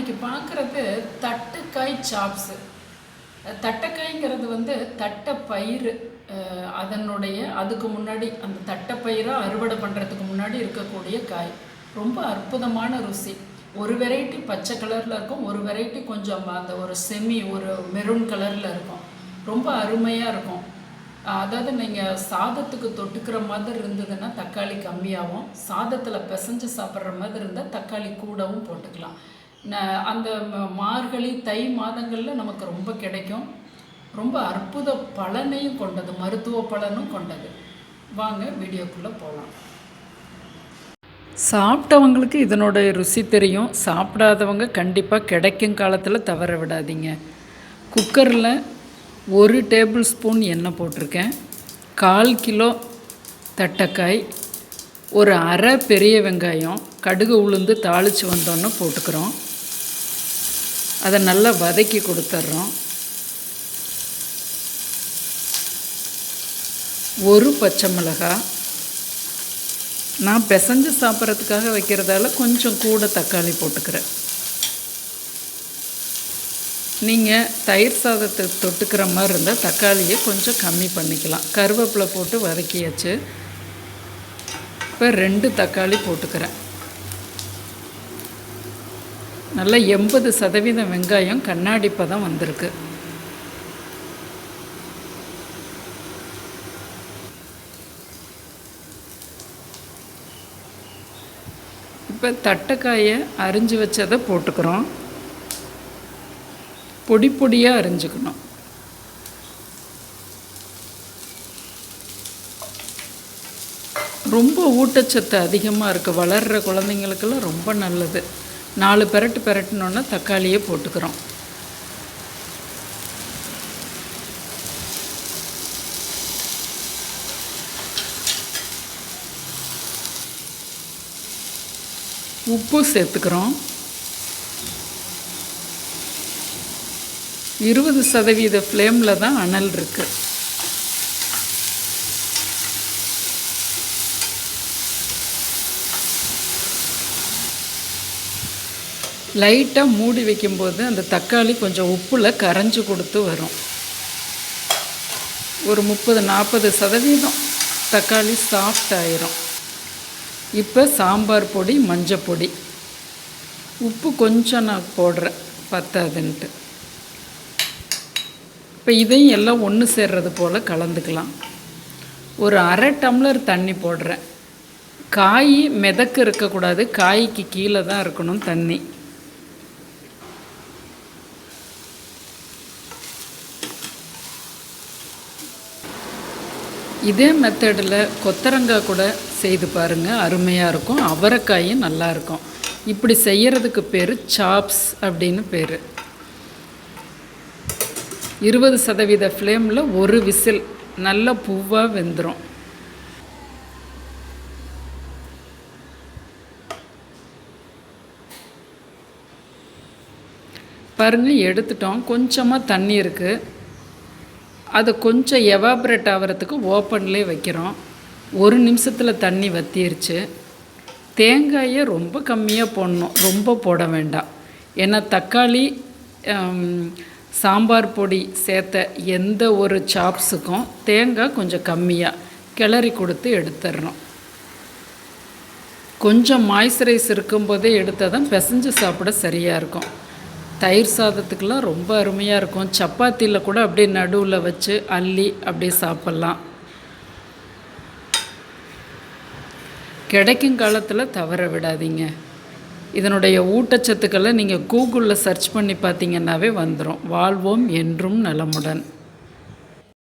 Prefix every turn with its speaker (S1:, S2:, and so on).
S1: இன்னைக்கு பார்க்குறது தட்டுக்காய் சாப்ஸு தட்டைக்காய்ங்கிறது வந்து தட்டைப்பயிறு. அஹ், அதனுடைய அதுக்கு முன்னாடி அந்த தட்டைப்பயிரை அறுவடை பண்ணுறதுக்கு முன்னாடி இருக்கக்கூடிய காய். ரொம்ப அற்புதமான ருசி. ஒரு வெரைட்டி பச்சை கலரில் இருக்கும் ஒரு வெரைட்டி கொஞ்சம் அந்த ஒரு செமி ஒரு மெரூன் கலரில் இருக்கும். ரொம்ப அருமையாக இருக்கும். அதாவது நீங்கள் சாதத்துக்கு தொட்டுக்கிற மாதிரி இருந்ததுன்னா தக்காளி கம்மியாகவும் சாதத்தில் பிசைஞ்சு சாப்பிட்ற மாதிரி இருந்தால் தக்காளி கூடவும் போட்டுக்கலாம். அந்த ம- மார்கழி தை மாதங்களில் நமக்கு ரொம்ப கிடைக்கும். ரொம்ப அற்புத பலனையும் கொண்டது மருத்துவ பலனும் கொண்டது. வாங்க வீடியோக்குள்ளே போகலாம் சாப்பிட்டவங்களுக்கு இதனோட ருசி தெரியும். சாப்பிடாதவங்க கண்டிப்பாக கிடைக்கும் காலத்தில் தவற விடாதீங்க. குக்கரில் ஒரு டேபிள் ஸ்பூன் எண்ணெய் போட்டிருக்கேன். கால் கிலோ தட்டைக்காய் ஒரு அரை பெரிய வெங்காயம் கடுகு உளுந்து தாளித்து வந்தோன்னே போட்டுக்கிறோம். அதை நல்லா வதக்கி கொடுத்துட்றோம். ஒரு பச்சை மிளகாய் நான் பிசைஞ்சு சாப்பிட்றதுக்காக வைக்கிறதால கொஞ்சம் கூட தக்காளி போட்டுக்கிறேன். நீங்கள் தயிர் சாதத்தை தொட்டுக்கிற மாதிரி இருந்தால் தக்காளியை கொஞ்சம் கம்மி பண்ணிக்கலாம். கருவேப்பிலை போட்டு வதக்கியாச்சு. இப்போ ரெண்டு தக்காளி போட்டுக்கிறேன். நல்லா எண்பது சதவீதம் வெங்காயம் கண்ணாடி பதம் வந்திருக்கு. இப்போ தட்டைக்காயை அரிஞ்சு வச்சதை போட்டுக்கிறோம். பொடி பொடியாக அரிஞ்சுக்கணும். ரொம்ப ஊட்டச்சத்து அதிகமாக இருக்குது வளர்கிற குழந்தைங்களுக்கெல்லாம் ரொம்ப நல்லது. நாலு பெரட்டு பெரட்டினோன்னா தக்காளியே போட்டுக்கிறோம். உப்பு சேர்த்துக்கிறோம். இருபது சதவீத ஃப்ளேமில் தான் அனல் இருக்குது லைட்டாக மூடி வைக்கும்போது அந்த தக்காளி கொஞ்சம் உப்பில் கரைஞ்சி கொடுத்து வரும். ஒரு முப்பது நாற்பது சதவீதம் தக்காளி சாஃப்ட் ஆயிரும். இப்போ சாம்பார் பொடி மஞ்சள் பொடி. உப்பு கொஞ்சம் நான் போடுறேன் பத்தாதுன்ட்டு. இப்போ இதையும் எல்லாம் ஒன்று சேர்றது போல் கலந்துக்கலாம். ஒரு அரை டம்ளர் தண்ணி போடுறேன். காய் மிதக்கு இருக்கக்கூடாது காய்க்கு கீழே தான் இருக்கணும் தண்ணி. இதே மெத்தடில் கொத்தரங்காய் கூட செய்து பாருங்கள் அருமையாக இருக்கும். அவரைக்காயும் நல்லாயிருக்கும் இப்படி செய்கிறதுக்கு பேர் சாப்ஸ் அப்படின்னு பேர். இருபது சதவீத ஃப்ளேமில் ஒரு விசில் நல்ல பூவாக வெந்துடும் பாருங்கள் எடுத்துட்டோம். கொஞ்சமாக தண்ணி இருக்குது அதை கொஞ்சம் எவாப்ரேட் ஆகிறதுக்கு ஓப்பன்லேயே வைக்கிறோம். ஒரு நிமிஷத்தில் தண்ணி வத்திருச்சு. தேங்காயை ரொம்ப கம்மியாக போடணும். ரொம்ப போட வேண்டாம். ஏன்னா தக்காளி சாம்பார் பொடி சேர்த்த எந்த ஒரு சாப்ஸுக்கும் தேங்காய் கொஞ்சம் கம்மியாக கிளறி கொடுத்து எடுத்துடணும். கொஞ்சம் மாய்ஸ்சரைஸ் இருக்கும்போதே எடுத்தால் தான் பிசைஞ்சு சாப்பிட சரியாக இருக்கும். தயிர் சாதத்துக்கெல்லாம் ரொம்ப அருமையாக இருக்கும். சப்பாத்தியில் கூட அப்படியே நடுவில் வச்சு அள்ளி அப்படியே சாப்பிட்லாம். கிடைக்கும் காலத்தில் தவற விடாதீங்க. இதனுடைய ஊட்டச்சத்துக்களை நீங்கள் கூகுளில் சர்ச் பண்ணி பார்த்தீங்கன்னாவே வந்துடும் வாழ்வோம் என்றும் நலமுடன்.